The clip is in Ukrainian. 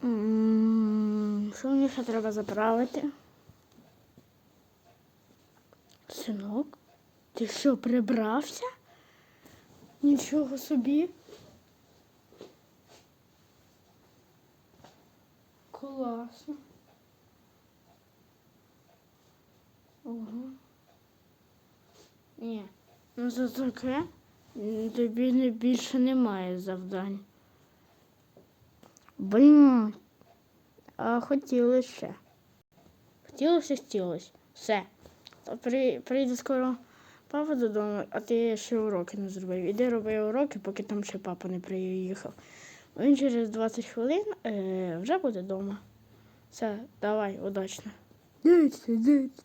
Що мені ще треба заправити? Синок, ти що, прибрався? Нічого собі. Класно. Ого. Ні. Ну за таке тобі не більше немає завдань. Блін. А хотілося ще. Хотілося, хотілося. Все. Та при, прийде скоро папа додому, а ти ще уроки не зробив. Іди роби уроки, поки там ще папа не приїхав. Він через 20 хвилин е, вже буде вдома. Все, давай, удачно. Дивіться, дивіться.